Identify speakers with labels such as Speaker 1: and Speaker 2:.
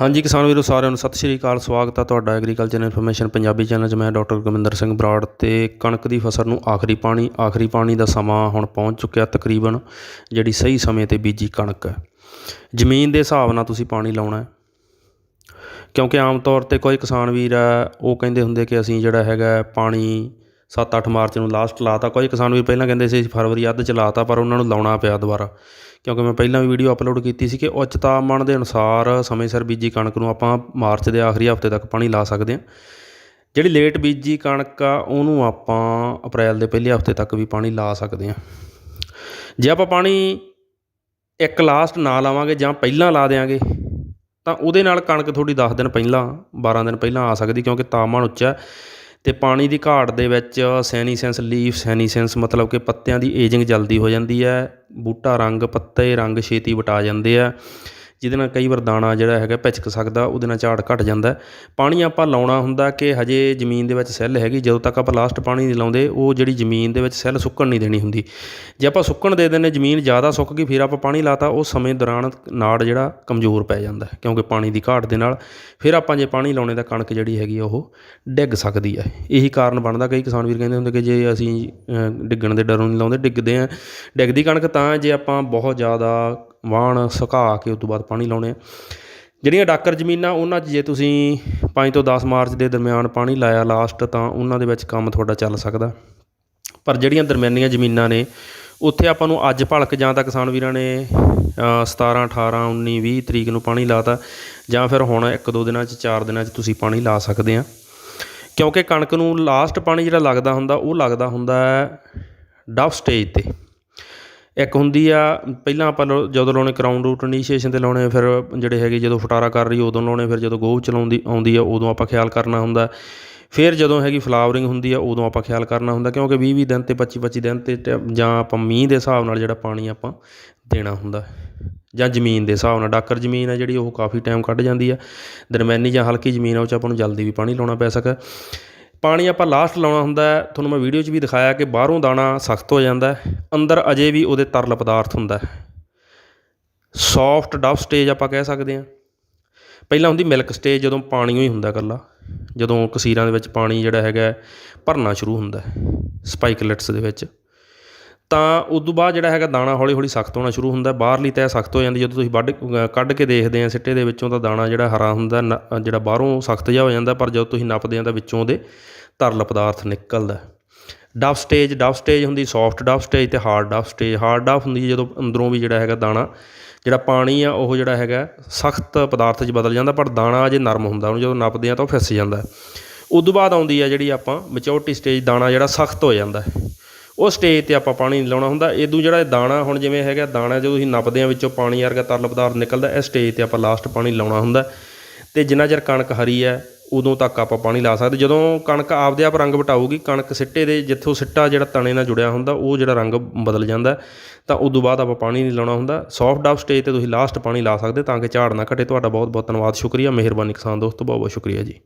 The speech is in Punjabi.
Speaker 1: ਹਾਂਜੀ ਕਿਸਾਨ ਵੀਰੋ, ਸਾਰਿਆਂ ਨੂੰ ਸਤਿ ਸ਼੍ਰੀ ਅਕਾਲ, ਸਵਾਗਤ ਹੈ ਤੁਹਾਡਾ ਐਗਰੀਕਲਚਰ ਇਨਫੋਰਮੇਸ਼ਨ ਪੰਜਾਬੀ ਚੈਨਲ 'ਚ। ਮੈਂ ਡਾਕਟਰ ਗੋਬਿੰਦਰ ਸਿੰਘ ਬਰਾੜ ਤੇ ਕਣਕ ਦੀ ਫਸਲ ਨੂੰ ਆਖਰੀ ਪਾਣੀ ਆਖਰੀ ਪਾਣੀ ਦਾ ਸਮਾਂ ਹੁਣ ਪਹੁੰਚ ਚੁੱਕਿਆ ਤਕਰੀਬਨ, ਜਿਹੜੀ ਸਹੀ ਸਮੇਂ ਤੇ ਬੀਜੀ ਕਣਕ ਹੈ। ਜ਼ਮੀਨ ਦੇ ਹਿਸਾਬ ਨਾਲ ਤੁਸੀਂ ਪਾਣੀ ਲਾਉਣਾ ਹੈ। ਕਿਉਂਕਿ ਆਮ ਤੌਰ ਤੇ ਕੋਈ ਕਿਸਾਨ ਵੀਰ ਹੈ, ਉਹ ਕਹਿੰਦੇ ਹੁੰਦੇ ਕਿ ਅਸੀਂ ਜਿਹੜਾ ਹੈਗਾ ਪਾਣੀ 7-8 ਮਾਰਚ ਨੂੰ ਲਾਸਟ ਲਾਤਾ। ਕੋਈ ਕਿਸਾਨ ਵੀਰ ਪਹਿਲਾਂ ਕਹਿੰਦੇ ਸੀ ਅਸੀਂ ਫਰਵਰੀ ਅੱਧ ਚ ਲਾਤਾ, ਪਰ ਉਹਨਾਂ ਨੂੰ ਲਾਉਣਾ ਪਿਆ ਦੁਬਾਰਾ। ਕਿਉਂਕਿ ਮੈਂ ਪਹਿਲਾਂ ਵੀ ਵੀਡੀਓ ਅਪਲੋਡ ਕੀਤੀ ਸੀ ਕਿ ਉੱਚ ਤਾਪਮਾਨ ਦੇ ਅਨੁਸਾਰ ਸਮੇਂ ਸਿਰ ਬੀਜੀ ਕਣਕ ਨੂੰ ਆਪਾਂ ਮਾਰਚ ਦੇ ਆਖਰੀ ਹਫ਼ਤੇ ਤੱਕ ਪਾਣੀ ਲਾ ਸਕਦੇ ਹਾਂ। ਜਿਹੜੀ ਲੇਟ ਬੀਜੀ ਕਣਕ ਆ, ਉਹਨੂੰ ਆਪਾਂ ਅਪ੍ਰੈਲ ਦੇ ਪਹਿਲੇ ਹਫ਼ਤੇ ਤੱਕ ਵੀ ਪਾਣੀ ਲਾ ਸਕਦੇ ਹਾਂ। ਜੇ ਆਪਾਂ ਪਾਣੀ ਇੱਕ ਲਾਸਟ ਨਾ ਲਾਵਾਂਗੇ ਜਾਂ ਪਹਿਲਾਂ ਲਾ ਦੇਵਾਂਗੇ ਤਾਂ ਉਹਦੇ ਨਾਲ ਕਣਕ ਤੁਹਾਡੀ 10 ਦਿਨ ਪਹਿਲਾਂ 12 ਦਿਨ ਪਹਿਲਾਂ ਆ ਸਕਦੀ ਕਿਉਂਕਿ ਤਾਪਮਾਨ ਉੱਚਾ ਅਤੇ ਪਾਣੀ ਦੀ ਘਾਟ ਦੇ ਵਿੱਚ ਸੈਨੀਸੈਂਸ, ਲੀਫ ਸੈਨੀਸੈਂਸ ਮਤਲਬ ਕਿ ਪੱਤਿਆਂ ਦੀ ਏਜਿੰਗ ਜਲਦੀ ਹੋ ਜਾਂਦੀ ਹੈ, ਬੂਟਾ ਰੰਗ, ਪੱਤੇ ਰੰਗ ਛੇਤੀ ਵਟਾ ਜਾਂਦੇ ਆ। ਜਿਹਦੇ ਨਾਲ ਕਈ ਵਾਰ ਦਾਣਾ ਜਿਹੜਾ ਹੈਗਾ ਪਿਚਕ ਸਕਦਾ, ਉਹਦੇ ਨਾਲ ਝਾੜ ਘਟ ਜਾਂਦਾ ਪਾਣੀ ਆਪਾਂ ਲਾਉਣਾ ਹੁੰਦਾ ਕਿ ਹਜੇ ਜ਼ਮੀਨ ਦੇ ਵਿੱਚ ਸੈੱਲ ਹੈਗੀ, ਜਦੋਂ ਤੱਕ ਆਪਾਂ ਲਾਸਟ ਪਾਣੀ ਨਹੀਂ ਲਾਉਂਦੇ, ਉਹ ਜਿਹੜੀ ਜ਼ਮੀਨ ਦੇ ਵਿੱਚ ਸੈੱਲ ਸੁੱਕਣ ਨਹੀਂ ਦੇਣੀ ਹੁੰਦੀ। ਜੇ ਆਪਾਂ ਸੁੱਕਣ ਦੇ ਦਿੰਦੇ, ਜ਼ਮੀਨ ਜ਼ਿਆਦਾ ਸੁੱਕ ਗਈ, ਫਿਰ ਆਪਾਂ ਪਾਣੀ ਲਾਤਾ, ਉਹ ਸਮੇਂ ਦੌਰਾਨ ਨਾੜ ਜਿਹੜਾ ਕਮਜ਼ੋਰ ਪੈ ਜਾਂਦਾ ਕਿਉਂਕਿ ਪਾਣੀ ਦੀ ਘਾਟ ਦੇ ਨਾਲ। ਫਿਰ ਆਪਾਂ ਜੇ ਪਾਣੀ ਲਾਉਣੇ ਦਾ ਕਣਕ ਜਿਹੜੀ ਹੈਗੀ ਆ, ਉਹ ਡਿੱਗ ਸਕਦੀ ਹੈ। ਇਹੀ ਕਾਰਨ ਬਣਦਾ, ਕਈ ਕਿਸਾਨ ਵੀਰ ਕਹਿੰਦੇ ਹੁੰਦੇ ਕਿ ਜੇ ਅਸੀਂ ਡਿੱਗਣ ਦੇ ਡਰੋਂ ਨਹੀਂ ਲਾਉਂਦੇ, ਡਿੱਗਦੇ ਆ ਡਿੱਗਦੀ ਕਣਕ ਤਾਂ ਜੇ ਆਪਾਂ ਬਹੁਤ ਜ਼ਿਆਦਾ ਵਾਣ ਸੁਕਾ ਕੇ ਉਸ ਤੋਂ ਬਾਅਦ ਪਾਣੀ ਲਾਉਣੇ ਆ। ਜਿਹੜੀਆਂ ਡਾਕਰ ਜ਼ਮੀਨਾਂ ਉਹਨਾਂ 'ਚ ਜੇ ਤੁਸੀਂ 5 ਤੋਂ 10 ਮਾਰਚ ਦੇ ਦਰਮਿਆਨ ਪਾਣੀ ਲਾਇਆ ਲਾਸਟ ਤਾਂ ਉਹਨਾਂ ਦੇ ਵਿੱਚ ਕੰਮ ਤੁਹਾਡਾ ਚੱਲ ਸਕਦਾ। ਪਰ ਜਿਹੜੀਆਂ ਦਰਮਿਆਨੀਆਂ ਜ਼ਮੀਨਾਂ ਨੇ ਉੱਥੇ ਆਪਾਂ ਨੂੰ ਅੱਜ ਭਲਕ ਜਾਂ ਤਾਂ ਕਿਸਾਨ ਵੀਰਾਂ ਨੇ ਅ, 17 18 19 20 ਤਰੀਕ ਨੂੰ ਪਾਣੀ ਲਾਤਾ ਜਾਂ ਫਿਰ ਹੁਣ ਇੱਕ ਦੋ ਦਿਨਾਂ 'ਚ ਚਾਰ ਦਿਨਾਂ 'ਚ ਤੁਸੀਂ ਪਾਣੀ ਲਾ ਸਕਦੇ ਆ। ਕਿਉਂਕਿ ਕਣਕ ਨੂੰ ਲਾਸਟ ਪਾਣੀ ਜਿਹੜਾ ਲੱਗਦਾ ਹੁੰਦਾ ਉਹ ਲੱਗਦਾ ਹੁੰਦਾ ਹੈ ਡਫ ਸਟੇਜ ਤੇ। ਇੱਕ ਹੁੰਦੀ ਆ, ਪਹਿਲਾਂ ਆਪਾਂ ਲੋ- ਜਦੋਂ ਲਾਉਣੇ ਕਰਾਊਂਡ ਰੂਟ ਇਨੀਸ਼ੀਏਸ਼ਨ ਤੇ ਲਾਉਣੇ, ਫਿਰ ਜਿਹੜੇ ਹੈਗੇ ਜਦੋਂ ਫਟਾਰਾ ਕਰ ਰਹੀ, ਉਦੋਂ ਲਾਉਣੇ, ਫਿਰ ਜਦੋਂ ਗੋਹ ਚਲਾਉਂਦੀ, ਆਉਂਦੀ ਆ, ਉਦੋਂ ਆਪਾਂ ਖਿਆਲ ਕਰਨਾ ਹੁੰਦਾ। ਫਿਰ ਜਦੋਂ ਹੈਗੀ ਫਲਾਵਰਿੰਗ ਹੁੰਦੀ ਆ, ਉਦੋਂ ਆਪਾਂ ਖਿਆਲ ਕਰਨਾ ਹੁੰਦਾ, ਕਿਉਂਕਿ 20 20 ਦਿਨ ਤੇ 25 25 ਦਿਨ ਤੇ ਟ- ਜਾਂ ਆਪਾਂ ਮੀਂਹ ਦੇ ਹਿਸਾਬ ਨਾਲ ਜਿਹੜਾ ਪਾਣੀ ਆਪਾਂ ਦੇਣਾ ਹੁੰਦਾ, ਜਾਂ ਜ਼ਮੀਨ ਦੇ ਹਿਸਾਬ ਨਾਲ। ਡਾਕਰ ਜ਼ਮੀਨ ਆ ਜਿਹੜੀ, ਉਹ ਕਾਫੀ ਟਾਈਮ ਕੱਢ ਜਾਂਦੀ ਆ। ਦਰਮਿਆਨੀ ਜਾਂ ਹਲਕੀ ਜ਼ਮੀਨ ਆ, ਉਹ 'ਚ ਆਪਾਂ ਨੂੰ ਜਲਦੀ ਵੀ ਪਾਣੀ ਲਾਉਣਾ ਪੈ ਸਕਦਾ। ਪਾਣੀ ਆਪਾਂ ਲਾਸਟ ਲਾਉਣਾ ਹੁੰਦਾ ਤੁਹਾਨੂੰ ਮੈਂ ਵੀਡੀਓ 'ਚ ਵੀ ਦਿਖਾਇਆ ਕਿ ਬਾਹਰੋਂ ਦਾਣਾ ਸਖਤ ਹੋ ਜਾਂਦਾ ਅੰਦਰ ਅਜੇ ਵੀ ਉਹਦੇ ਤਰਲ ਪਦਾਰਥ ਹੁੰਦਾ ਹੈ। ਸੌਫਟ ਡਫ ਸਟੇਜ ਆਪਾਂ ਕਹਿ ਸਕਦੇ ਹਾਂ। ਪਹਿਲਾਂ ਹੁੰਦੀ ਮਿਲਕ ਸਟੇਜ ਜਦੋਂ ਪਾਣੀ ਹੀ ਹੁੰਦਾ ਇਕੱਲਾ, ਜਦੋਂ ਕਸੀਰਾਂ ਦੇ ਵਿੱਚ ਪਾਣੀ ਜਿਹੜਾ ਹੈਗਾ ਭਰਨਾ ਸ਼ੁਰੂ ਹੁੰਦਾ ਹੈ ਦੇ ਵਿੱਚ। ਤਾਂ ਉਸ ਤੋਂ ਬਾਅਦ ਜਿਹੜਾ ਹੈਗਾ ਦਾਣਾ ਹੌਲੀ ਹੌਲੀ ਸਖਤ ਹੋਣਾ ਸ਼ੁਰੂ ਹੁੰਦਾ ਬਾਹਰਲੀ ਤੈਅ ਸਖਤ ਹੋ ਜਾਂਦੀ ਜਦੋਂ ਤੁਸੀਂ ਵੱਢ ਕੱਢ ਕੇ ਦੇਖਦੇ ਆ ਸਿੱਟੇ ਦੇ ਵਿੱਚੋਂ ਤਾਂ ਦਾਣਾ ਜਿਹੜਾ ਹਰਾ ਹੁੰਦਾ ਨ- ਜਿਹੜਾ ਬਾਹਰੋਂ ਸਖਤ ਜਿਹਾ ਹੋ ਜਾਂਦਾ ਪਰ ਜਦੋਂ ਤੁਸੀਂ ਨੱਪਦੇ ਆ ਤਾਂ ਵਿੱਚੋਂ ਉਹਦੇ ਤਰਲ ਪਦਾਰਥ ਨਿਕਲਦਾ ਡਫ ਸਟੇਜ ਡਫ ਸਟੇਜ ਹੁੰਦੀ ਸੌਫਟ ਡਫ ਸਟੇਜ ਤੇ hard dough stage. Hard dough ਹੁੰਦੀ ਜਦੋਂ ਅੰਦਰੋਂ ਵੀ ਜਿਹੜਾ ਹੈਗਾ ਦਾਣਾ, ਜਿਹੜਾ ਪਾਣੀ ਆ ਉਹ ਜਿਹੜਾ ਹੈਗਾ ਸਖਤ ਪਦਾਰਥ 'ਚ ਬਦਲ ਜਾਂਦਾ, ਪਰ ਦਾਣਾ ਅਜੇ ਨਰਮ ਹੁੰਦਾ। ਉਹਨੂੰ ਜਦੋਂ ਨੱਪਦੇ ਆ ਤਾਂ ਉਹ ਫਿਸ ਜਾਂਦਾ ਉਦੋਂ ਬਾਅਦ ਆਉਂਦੀ ਆ ਜਿਹੜੀ ਆਪਾਂ ਮੈਚੋਰਟੀ ਸਟੇਜ ਦਾਣਾ ਜਿਹੜਾ ਸਖਤ ਹੋ ਜਾਂਦਾ ਉਹ ਸਟੇਜ ਤੇ ਆਪਾਂ ਪਾਣੀ ਨਹੀਂ ਲਾਉਣਾ ਹੁੰਦਾ। ਇਦੋਂ ਜਿਹੜਾ ਇਹ ਦਾਣਾ ਹੁਣ ਜਿਵੇਂ ਹੈਗਾ, ਦਾਣਾ ਜਦੋਂ ਅਸੀਂ ਨੱਪਦੇ ਆ ਵਿੱਚੋਂ ਪਾਣੀ ਵਰਗਾ ਤਰਲ ਪਦਾਰਥ ਨਿਕਲਦਾ ਇਹ ਸਟੇਜ ਤੇ ਆਪਾਂ ਲਾਸਟ ਪਾਣੀ ਲਾਉਣਾ ਹੁੰਦਾ। ਤੇ ਜਿੰਨਾ ਚਿਰ ਕਣਕ ਹਰੀ ਹੈ, ਉਦੋਂ ਤੱਕ ਆਪਾਂ ਪਾਣੀ ਲਾ ਸਕਦੇ। ਜਦੋਂ ਕਣਕ ਆਪਦੇ ਆਪ ਰੰਗ ਵਟਾਊਗੀ, ਕਣਕ ਸਿੱਟੇ ਦੇ ਜਿੱਥੋਂ ਸਿੱਟਾ ਜਿਹੜਾ ਤਣੇ ਨਾਲ ਜੁੜਿਆ ਹੁੰਦਾ, ਉਹ ਜਿਹੜਾ ਰੰਗ ਬਦਲ ਜਾਂਦਾ। ਤਾਂ ਉਦੋਂ ਬਾਅਦ ਆਪਾਂ ਪਾਣੀ ਨਹੀਂ ਲਾਉਣਾ ਹੁੰਦਾ। ਸੌਫਟ ਡਫ ਸਟੇਜ ਤੇ ਤੁਸੀਂ ਲਾਸਟ ਪਾਣੀ ਲਾ ਸਕਦੇ, ਤਾਂ ਕਿ ਝਾੜ ਨਾ ਘਟੇ। ਤੁਹਾਡਾ ਬਹੁਤ ਬਹੁਤ ਧੰਨਵਾਦ। ਸ਼ੁਕਰੀਆ, ਮਿਹਰਬਾਨੀ ਕਿਸਾਨ ਦੋਸਤੋ ਬਹੁਤ ਬਹੁਤ ਸ਼ੁਕਰੀਆ ਜੀ।